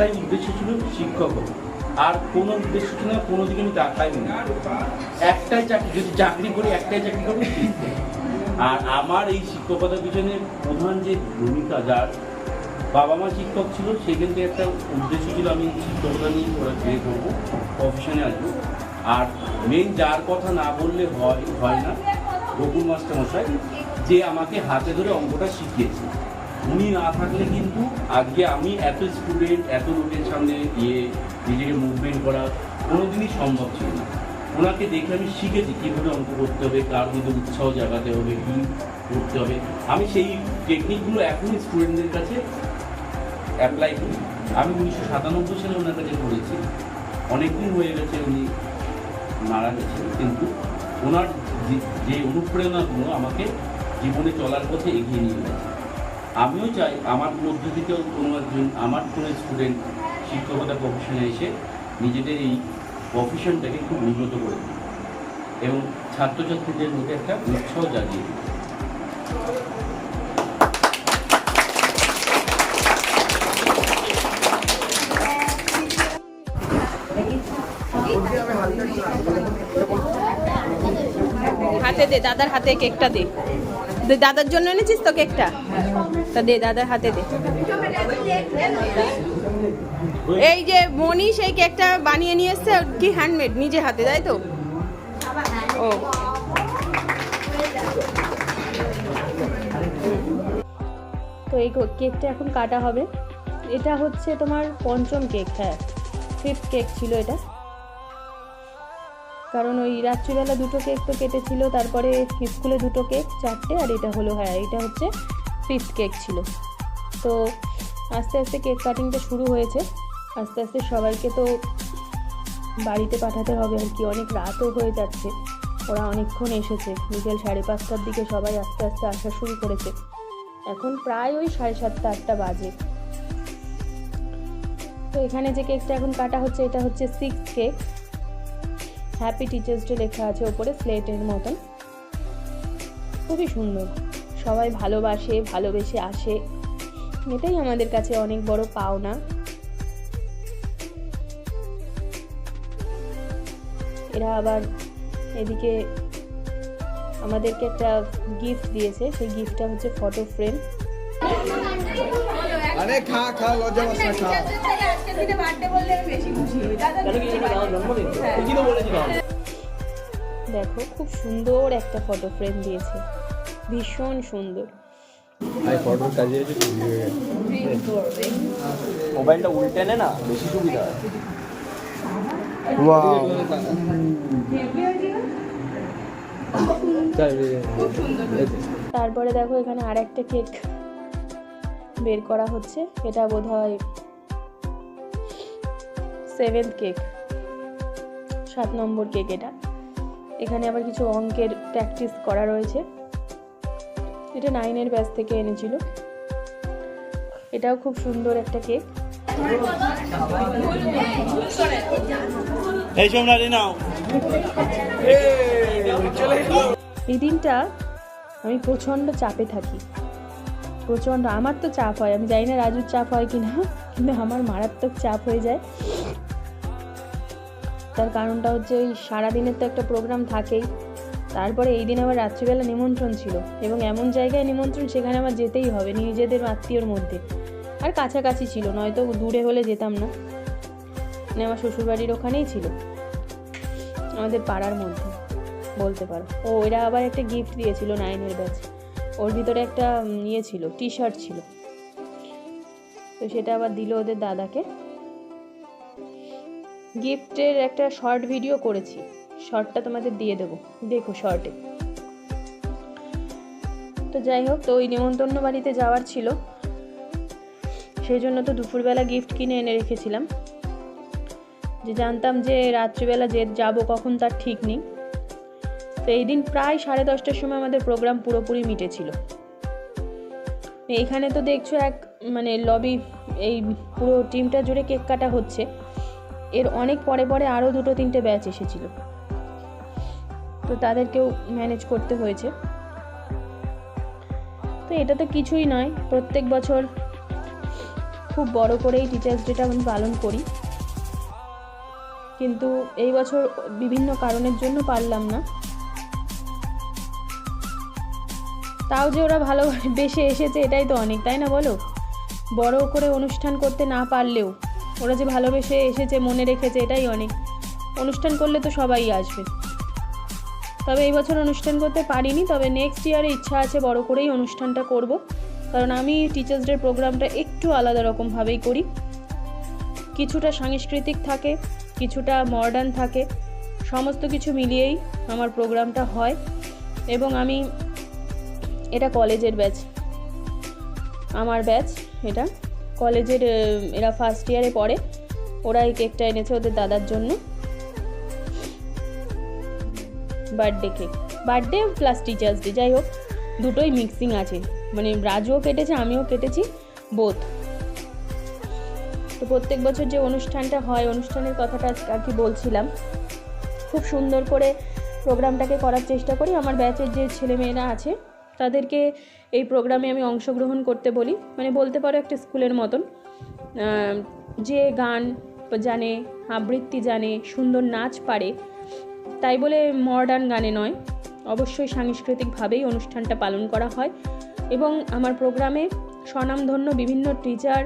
একটাই উদ্দেশ্য ছিল শিক্ষক আর কোনো উদ্দেশ্য ছিল না, কোনো দিকে আমি তাকাই না। একটাই চাকরি, যদি চাকরি করি, একটাই চাকরি শিক্ষক। আর আমার এই শিক্ষকতার পিছনে প্রধান যে ভূমিকা, যার বাবা মা শিক্ষক ছিল সেখান থেকে একটা উদ্দেশ্য ছিল, আমি শিক্ষকতা নিয়ে ওরা বিয়ে করব প্রফেশনে আসব। আর মেন যার কথা না বললে হয় হয় না রঘুর মাস্টার মশাই যে আমাকে হাতে ধরে অঙ্কটা শিখিয়েছে। উনি না থাকলে কিন্তু আজকে আমি এত স্টুডেন্ট এত লোকের সামনে ইয়ে নিজেকে মুভমেন্ট করা কোনোদিনই সম্ভব ছিল না। ওনাকে দেখে আমি শিখেছি কীভাবে অঙ্ক করতে হবে, কার মধ্যে উৎসাহ জাগাতে হবে, কী করতে হবে। আমি সেই টেকনিকগুলো এখনই স্টুডেন্টদের কাছে অ্যাপ্লাই করি। আমি উনিশশো সাতানব্বই সালে ওনার কাছে পড়েছি। অনেকদিন হয়ে গেছে উনি মারা গেছেন, কিন্তু ওনার যে অনুপ্রেরণাগুলো আমাকে জীবনে চলার পথে এগিয়ে নিয়ে গেছে। আমিও চাই আমার মধ্য থেকেও কোনো একজন, আমার কোনো স্টুডেন্ট শিক্ষকতা প্রফেশনে এসে নিজেদের এই প্রফেশনটাকে খুব উন্নত করে দিই এবং ছাত্রছাত্রীদের মধ্যে একটা উৎসাহ জাগিয়ে দিই হাতে দে, দাদার হাতে কেকটা দে, দাদার জন্য এনেছিস তো কেকটা? তা দে, দাদার হাতে দে। এই যে মনি সেই কেকটা বানিয়ে নিয়ে এসছে কি হ্যান্ডমেড নিজে হাতে, তাই তো? ও। তো এই কেকটা এখন কাটা হবে। এটা হচ্ছে তোমার পঞ্চম কেক হ্যাঁ। ফিফথ কেক ছিল এটা। কারণ ওই রাত্রিবেলা দুটো কেক তো কেটেছিল, তারপরে স্কুলে দুটো কেক, চারটে, আর এটা হলো হ্যাঁ এটা হচ্ছে ফিফথ কেক ছিল। তো আস্তে আস্তে কেক কাটিংটা শুরু হয়েছে। আস্তে আস্তে সবাইকে তো বাড়িতে পাঠাতে হবে আর কি। অনেক রাতও হয়ে যাচ্ছে। ওরা অনেকক্ষণ এসেছে। বিকেল সাড়ে পাঁচটার দিকে সবাই আস্তে আস্তে আসা শুরু করেছে। এখন প্রায় ওই সাড়ে সাতটা, আটটা বাজে। তো এখানে যে কেকটা এখন কাটা হচ্ছে, এটা হচ্ছে six cake happy teachers day লেখা আছে ওপরে স্লেটের মতন। খুবই সুন্দর। সবাই ভালোবাসে ভালোবেসে আসে। এটাই আমাদের কাছে অনেক বড় পাওনা। এরা আবার এদিকে আমাদেরকে একটা গিফট দিয়েছে। সেই গিফটটা হচ্ছে ফটো ফ্রেম আরে খা খা লজ্জা পাস না খা। দেখো খুব সুন্দর একটা ফটো ফ্রেম দিয়েছে। ভীষণ সুন্দর। ভাই ফটোর কাজে গেছে। মোবাইলটা উল্টে নে না বেশি সুবিধা হয়। ওয়াও তারপরে দেখো এখানে আর একটা কেক বের করা হচ্ছে। এটা বোধ হয় সেভেন্থ কেক সাত নম্বর কেক এটা। এখানে আবার কিছু অঙ্কের প্র্যাকটিস করা রয়েছে। এটা নাইনের ব্যাচ থেকে এনেছিল। এটাও খুব সুন্দর একটা কেক এই সোমরা নাও। এই দিনটা আমি প্রচণ্ড চাপে থাকি। প্রচণ্ড আমার তো চাপ হয়। আমি জানি না রাজুর চাপ হয় কি না কিন্তু আমার মারাত্মক চাপ হয়ে যায়। তার কারণটা হচ্ছে ওই সারাদিনের তো একটা প্রোগ্রাম থাকেই। তারপরে এই দিন আবার রাত্রিবেলা নিমন্ত্রণ ছিল এবং এমন জায়গায় নিমন্ত্রণ সেখানে আমার যেতেই হবে নিজেদের আত্মীয়র মধ্যে। আর কাছাকাছি ছিল, নয়তো দূরে হলে যেতাম না। মানে আমার শ্বশুরবাড়ির ওখানেই ছিল। আমাদের পাড়ার মধ্যে, বলতে পারো। ও এরা আবার একটা গিফট দিয়েছিল নাইনের ব্যাচ ওর ভিতরে একটা ইয়ে ছিল টি শার্ট ছিল। তো সেটা আবার দিল ওদের দাদাকে। গিফটের একটা শর্ট ভিডিও করেছি। শর্টটা তোমাদের দিয়ে দেবো। দেখো শর্টে। তো যাই হোক, তো ওই নেমন্তন্ন বাড়িতে যাওয়ার ছিল। সেই জন্য তো দুপুরবেলা গিফট কিনে এনে রেখেছিলাম। যে জানতাম যে রাত্রিবেলা যে যাব কখন তার ঠিক নেই। তো এই দিন প্রায় সাড়ে দশটার সময় আমাদের প্রোগ্রাম পুরোপুরি মিটেছিল। এইখানে তো দেখছ এক মানে লবি এই পুরো টিমটা জুড়ে কেক কাটা হচ্ছে। এর অনেক পরে পরে আরও দুটো তিনটে ব্যাচ এসেছিল। তো তাদেরকেও ম্যানেজ করতে হয়েছে। তো এটা তো কিছুই নয়, প্রত্যেক বছর খুব বড় করেই টিচার্স ডেটা আমি পালন করি। কিন্তু এই বছর বিভিন্ন কারণের জন্য পারলাম না। তাও যে ওরা ভালো বেশে এসেছে এটাই তো অনেক, তাই না বলো? বড় করে অনুষ্ঠান করতে না পারলেও ওরা যে ভালোবেসে এসেছে, মনে রেখেছে এটাই অনেক। অনুষ্ঠান করলে তো সবাই আসবে। তবে এই বছর অনুষ্ঠান করতে পারিনি, তবে নেক্সট ইয়ারে ইচ্ছা আছে বড় করেই অনুষ্ঠানটা করব। কারণ আমি টিচার্স ডে প্রোগ্রামটা একটু আলাদা রকমভাবেই করি। কিছুটা সাংস্কৃতিক থাকে, কিছুটা মডার্ন থাকে, সমস্ত কিছু মিলিয়েই আমার প্রোগ্রামটা হয় এবং আমি এটা কলেজের ব্যাচ আমার ব্যাচ এটা। কলেজের এরা ফার্স্ট ইয়ারে পড়ে, ওরা এই কেকটা এনেছে ওদের দাদার জন্য। Birthday cake. Birthday plus teachers day যাই হোক, দুটোই মিক্সিং আছে। মানে রাজুও কেটেছে, আমিও কেটেছি বোধ তো প্রত্যেক বছর যে অনুষ্ঠানটা হয়, অনুষ্ঠানের কথাটা আর কি বলছিলাম। খুব সুন্দর করে প্রোগ্রামটাকে করার চেষ্টা করি। আমার ব্যাচের যে ছেলেমেয়েরা আছে, তাদেরকে এই প্রোগ্রামে আমি অংশগ্রহণ করতে বলি। মানে বলতে পারো একটা স্কুলের মতন। যে গান জানে, আবৃত্তি জানে, সুন্দর নাচ পারে তাই বলে মডার্ন গানে নয়। অবশ্যই সাংস্কৃতিকভাবেই অনুষ্ঠানটা পালন করা হয় এবং আমার প্রোগ্রামে স্বনামধন্য বিভিন্ন টিচার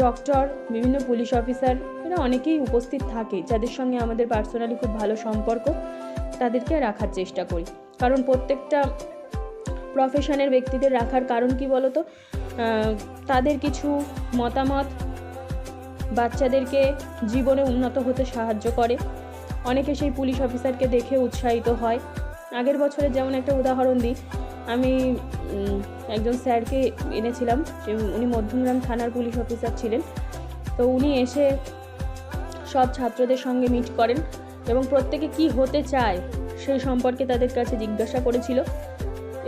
ডক্টর বিভিন্ন পুলিশ অফিসার এরা অনেকেই উপস্থিত থাকে যাদের সঙ্গে আমাদের পার্সোনালি খুব ভালো সম্পর্ক, তাদেরকে রাখার চেষ্টা করি। কারণ প্রত্যেকটা প্রফেশনের ব্যক্তিদের রাখার কারণ কি বলতো? তাদের কিছু মতামত বাচ্চাদেরকে জীবনে উন্নত হতে সাহায্য করে। অনেকে সেই পুলিশ অফিসারকে দেখে উৎসাহিত হয়। আগের বছরে যেমন একটা উদাহরণ দিই, আমি একজন স্যারকে এনেছিলাম উনি মধ্যমগ্রাম থানার পুলিশ অফিসার ছিলেন। তো উনি এসে সব ছাত্রদের সঙ্গে মিট করেন এবং প্রত্যেকে কি হতে চায় সেই সম্পর্কে তাদের কাছে জিজ্ঞাসা করেছিল।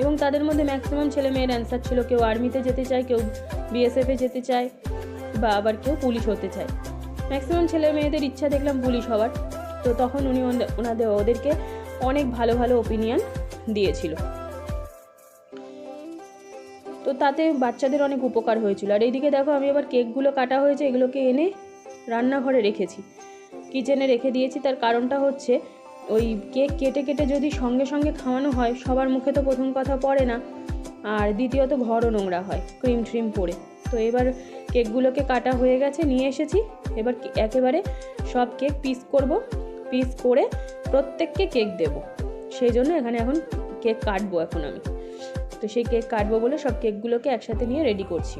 এবং তাদের মধ্যে ম্যাক্সিমাম ছেলে মেয়ের অ্যান্সার ছিল, কেউ আর্মিতে যেতে চায়, কেউ বিএসএফে যেতে চায়, বা আবার কেউ পুলিশ হতে চায়। ম্যাক্সিমাম ছেলে মেয়েদের ইচ্ছা দেখলাম পুলিশ হওয়ার। তো তখন উনি ওনাদের- ওদেরকে অনেক ভালো ভালো ওপিনিয়ন দিয়েছিল। তো তাতে বাচ্চাদের অনেক উপকার হয়েছিল। আর এইদিকে দেখো, আমি আবার কেকগুলো কাটা হয়েছে, এগুলোকে এনে রান্নাঘরে রেখেছি। কিচেনে রেখে দিয়েছি। তার কারণটা হচ্ছে, ওই কেক কেটে কেটে যদি সঙ্গে সঙ্গে খাওয়ানো হয়, সবার মুখে তো প্রথম কথা পড়ে না। আর দ্বিতীয়ত ঘরও নোংরা হয়, ক্রিম ট্রিম পরে। তো এবার কেকগুলোকে কাটা হয়ে গেছে, নিয়ে এসেছি। এবার একেবারে সব কেক পিস করব। পিস করে প্রত্যেককে কেক দেব। সেই জন্য এখানে এখন কেক কাটবো এখন আমি। তো সেই কেক কাটবো বলে সব কেকগুলোকে একসাথে নিয়ে রেডি করছি।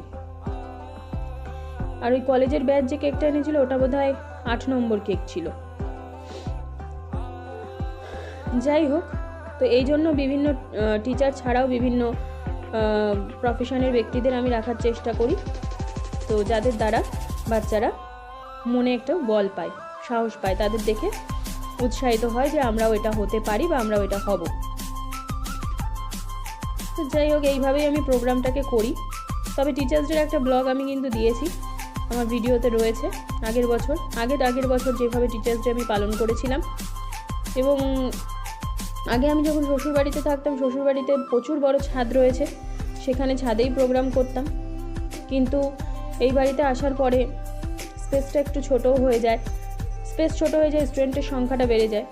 আর ওই কলেজের ব্যাচ যে কেকটা এনেছিল, ওটা বোধ হয় আট নম্বর কেক ছিল। যাই হোক, তো এই জন্য বিভিন্ন টিচার ছাড়াও বিভিন্ন প্রফেশনের ব্যক্তিদের আমি রাখার চেষ্টা করি। তো যাদের দ্বারা বাচ্চারা মনে একটা বল পায়, সাহস পায়, তাদের দেখে উৎসাহিত হয় যে আমরাও এটা হতে পারি বা আমরাও এটা হব। তো যাই হোক, এইভাবেই আমি প্রোগ্রামটাকে করি। তবে টিচার্স ডের একটা ব্লগ আমি কিন্তু দিয়েছি। আমার ভিডিওতে রয়েছে আগের বছর। আগের আগের বছর যেভাবে টিচার্স ডে আমি পালন করেছিলাম। এবং আগে আমি যখন শ্বশুরবাড়িতে থাকতাম, শ্বশুরবাড়িতে প্রচুর বড় ছাদ রয়েছে। সেখানে ছাদেই প্রোগ্রাম করতাম। কিন্তু এই বাড়িতে আসার পরে স্পেসটা একটু ছোটও হয়ে যায়। স্পেস ছোট হয়ে যায় স্টুডেন্টের সংখ্যাটা বেড়ে যায়।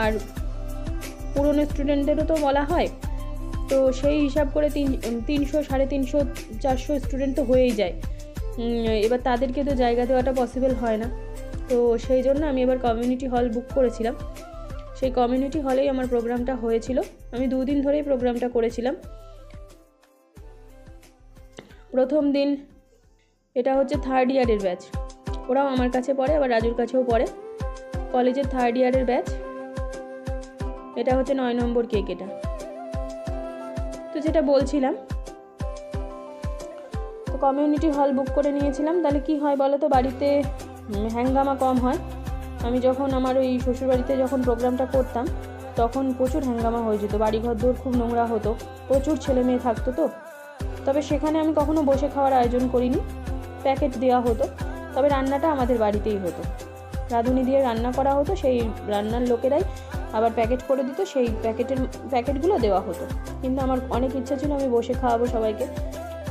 আর পুরনো স্টুডেন্টদেরও তো বলা হয়, তো সেই হিসাব করে তিন, তিনশো, সাড়ে তিনশো, চারশো স্টুডেন্ট তো হয়েই যায়। এবার তাদেরকে তো জায়গা দেওয়াটা পসিবল হয় না। তো সেই জন্য আমি এবার কমিউনিটি হল বুক করেছিলাম। সেই কমিউনিটি হলেই আমার প্রোগ্রামটা হয়েছিল। আমি দুদিন ধরেই প্রোগ্রামটা করেছিলাম। প্রথম দিন, এটা হচ্ছে থার্ড ইয়ারের ব্যাচ ওরাও আমার কাছে পড়ে, আবার রাজুর কাছেও পড়ে। কলেজের থার্ড ইয়ারের ব্যাচ এটা হচ্ছে নয় নম্বর কেক এটা। তো যেটা বলছিলাম, তো কমিউনিটি হল বুক করে নিয়েছিলাম। তাহলে কি হয় বলো তো, বাড়িতে হ্যাঙ্গামা কম হয়। আমি যখন আমার ওই শ্বশুরবাড়িতে যখন প্রোগ্রামটা করতাম, তখন প্রচুর হ্যাঙ্গামা হয়ে যেত। বাড়িঘর দূর খুব নোংরা হতো, প্রচুর ছেলে মেয়ে থাকতো তো। তবে সেখানে আমি কখনো বসে খাওয়ার আয়োজন করিনি। প্যাকেট দেওয়া হতো। তবে রান্নাটা আমাদের বাড়িতেই হতো। রাঁধুনি দিয়ে রান্না করা হতো, সেই রান্নার লোকেরাই আবার প্যাকেট করে দিত, সেই প্যাকেটের প্যাকেটগুলো দেওয়া হতো। কিন্তু আমার অনেক ইচ্ছা ছিল আমি বসে খাওয়াবো সবাইকে।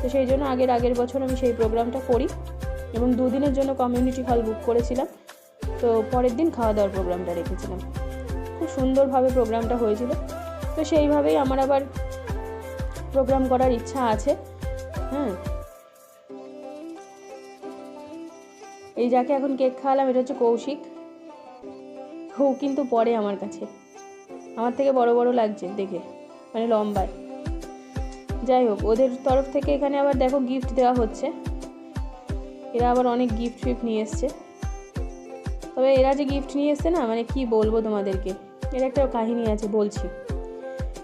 তো সেই জন্য আগের আগের বছর আমি সেই প্রোগ্রামটা করি এবং দুদিনের জন্য কমিউনিটি হল বুক করেছিলাম। তো পরের দিন খাওয়া দাওয়ার প্রোগ্রামটা রেখেছিলাম। খুব সুন্দরভাবে প্রোগ্রামটা হয়েছিল। তো সেইভাবেই আমার আবার প্রোগ্রাম করার ইচ্ছা আছে। হ্যাঁ এই যাকে এখন কেক খাওয়ালাম, এটা হচ্ছে কৌশিক। ও কিন্তু পরে আমার কাছে। আমার থেকে বড় বড় লাগছে, দেখে। মানে লম্বায়। যাই হোক, ওদের তরফ থেকে এখানে আবার দেখো গিফট দেওয়া হচ্ছে। এরা আবার অনেক গিফট ফিফট নিয়ে এসছে। তবে এরা যে গিফট নিয়ে এসছে না মানে কি বলব তোমাদেরকে? এর একটা কাহিনী আছে, বলছি।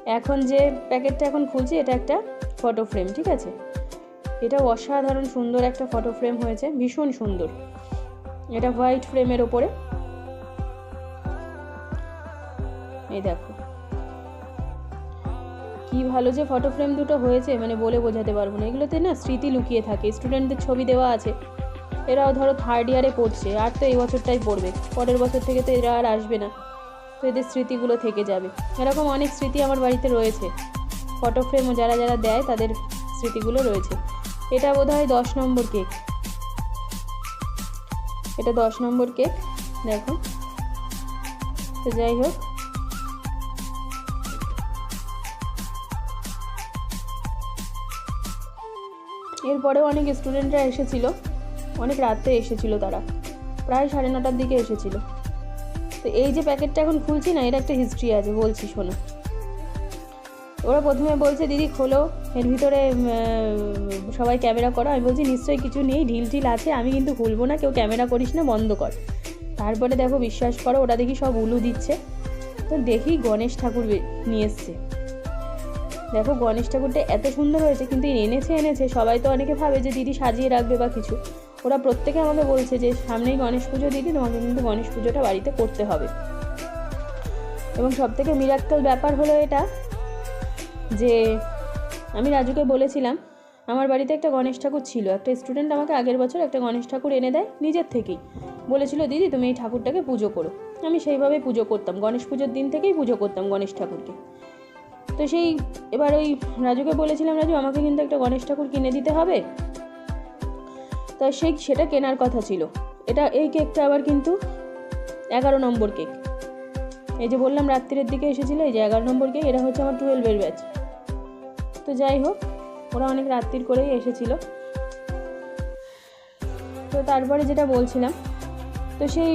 এখন যে প্যাকেটটা এখন খুলছি, এটা একটা ফটো ফ্রেম ঠিক আছে? এটা অসাধারণ সুন্দর একটা ফটো ফ্রেম হয়েছে, ভীষণ সুন্দর। এটা হোয়াইট ফ্রেমের ওপরে। এই দেখো। কি ভালো যে ফটো ফ্রেম দুটো হয়েছে মানে বলে বোঝাতে পারব না। এগুলোতে না স্মৃতি লুকিয়ে থাকে স্টুডেন্টদের ছবি দেওয়া আছে। এরাও ধরো থার্ড ইয়ারে পড়ছে, আর তো এই বছরটাই পড়বে। পরের বছর থেকে তো এরা আর আসবে না। তো এদের স্মৃতিগুলো থেকে যাবে। এরকম অনেক স্মৃতি আমার বাড়িতে রয়েছে। ফটো ফ্রেমও যারা যারা দেয়, তাদের স্মৃতিগুলো রয়েছে। এটা বোধ হয় দশ নম্বর কেক। এটা দশ নম্বর কেক, দেখো। তো যাই হোক। এরপরেও অনেক স্টুডেন্টরা এসেছিল। অনেক রাতে এসেছিল তারা। প্রায় সাড়ে নটার দিকে এসেছিল। তো এই যে প্যাকেটটা এখন খুলছি না, এর একটা হিস্ট্রি আছে, বলছি শোনো। ওরা প্রথমে বলছে, দিদি, খোলো। এর ভিতরে সবাই ক্যামেরা করো। আমি বলছি, নিশ্চয়ই কিছু নেই, ঢিল ঢিল আছে, আমি কিন্তু খুলবো না, কেউ ক্যামেরা করিস না, বন্ধ কর। তারপরে দেখো, বিশ্বাস করো, ওরা দেখি সব উলু দিচ্ছে। তো দেখি গণেশ ঠাকুর নিয়ে এসছে। দেখো, গণেশ ঠাকুরটা এত সুন্দর হয়েছে, কিন্তু এনেছে এনেছে, সবাই তো অনেকে ভাবে যে দিদি সাজিয়ে রাখবে বা কিছু। ওরা প্রত্যেকে আমাকে বলছে যে, সামনেই গণেশ পুজো, দিদি, তোমাকে কিন্তু গণেশ পুজোটা বাড়িতে করতে হবে। এবং সব থেকে মিরাক্কাল ব্যাপার হলো এটা যে আমি রাজুকে বলেছিলাম, আমার বাড়িতে একটা গণেশ ঠাকুর ছিল। একটা স্টুডেন্ট আমাকে আগের বছর একটা গণেশ ঠাকুর এনে দেয় নিজের থেকেই। বলেছিল, দিদি, তুমি এই ঠাকুরটাকে পুজো করো। আমি সেইভাবে পুজো করতাম। গণেশ পুজোর দিন থেকেই পুজো করতাম গণেশ ঠাকুরকে। তো সেই, এবার ওই রাজুকে বলেছিলাম, রাজু, আমাকে কিন্তু একটা গণেশ ঠাকুর কিনে দিতে হবে। তা সেই, সেটা কেনার কথা ছিল। এটা, এই কেকটা আবার কিন্তু এগারো নম্বর কেক। এই যে বললাম, রাত্রির দিকে এসেছিল, এই যে এগারো নম্বর কেক, এটা হচ্ছে আমার টুয়েলভের ব্যাচ তো যাই হোক, ওরা অনেক রাত্রির করেই এসেছিল। তো তারপরে যেটা বলছিলাম, তো সেই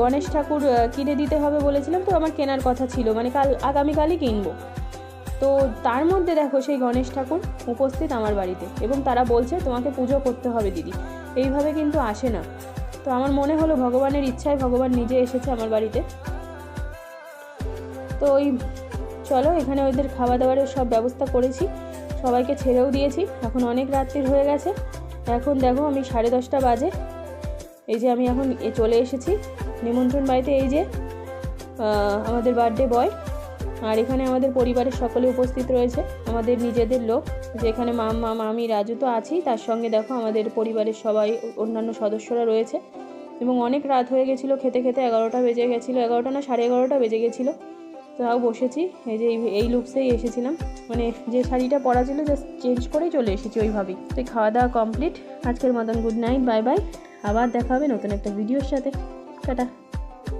গণেশ ঠাকুর কিনে দিতে হবে বলেছিলাম, তো আমার কেনার কথা ছিল মানে কাল, আগামীকালই কিনবো। তো তার মধ্যে দেখো সেই গণেশ ঠাকুর উপস্থিত আমার বাড়িতে, এবং তারা বলছে, তোমাকে পুজো করতে হবে দিদি। এইভাবে কিন্তু আসে না। তো আমার মনে হলো ভগবানের ইচ্ছায় ভগবান নিজে এসেছে আমার বাড়িতে। তো ওই চলো, এখানে ওদের খাওয়া দাওয়ারের সব ব্যবস্থা করেছি। সবাইকে ছেড়েও দিয়েছি। এখন অনেক রাত্রির হয়ে গেছে। এখন দেখো, আমি সাড়ে দশটা বাজে। এই যে আমি এখন এ চলে এসেছি। নিমন্ত্রণ বাড়িতে এই যে আমাদের বার্থডে বয় আর এখানে আমাদের পরিবারের সকলে উপস্থিত রয়েছে। আমাদের নিজেদের লোক। যেখানে মামা মামি, রাজু তো আছেই। তার সঙ্গে দেখো, আমাদের পরিবারের সবাই, অন্যান্য সদস্যরা রয়েছে। এবং অনেক রাত হয়ে গেছিল, খেতে খেতে এগারোটা বেজে গেছিল। এগারোটা না সাড়ে এগারোটা বেজে গেছিল। তাও বসেছি। এই যে এই- লুকসেই এসেছিলাম। মানে যে শাড়িটা পরা ছিল জাস্ট চেঞ্জ করেই চলে এসেছি ওইভাবেই। তো খাওয়া দাওয়া কমপ্লিট আজকের মতন গুড নাইট বাই বাই আবার দেখা হবে নতুন একটা ভিডিওর সাথে। টাটা।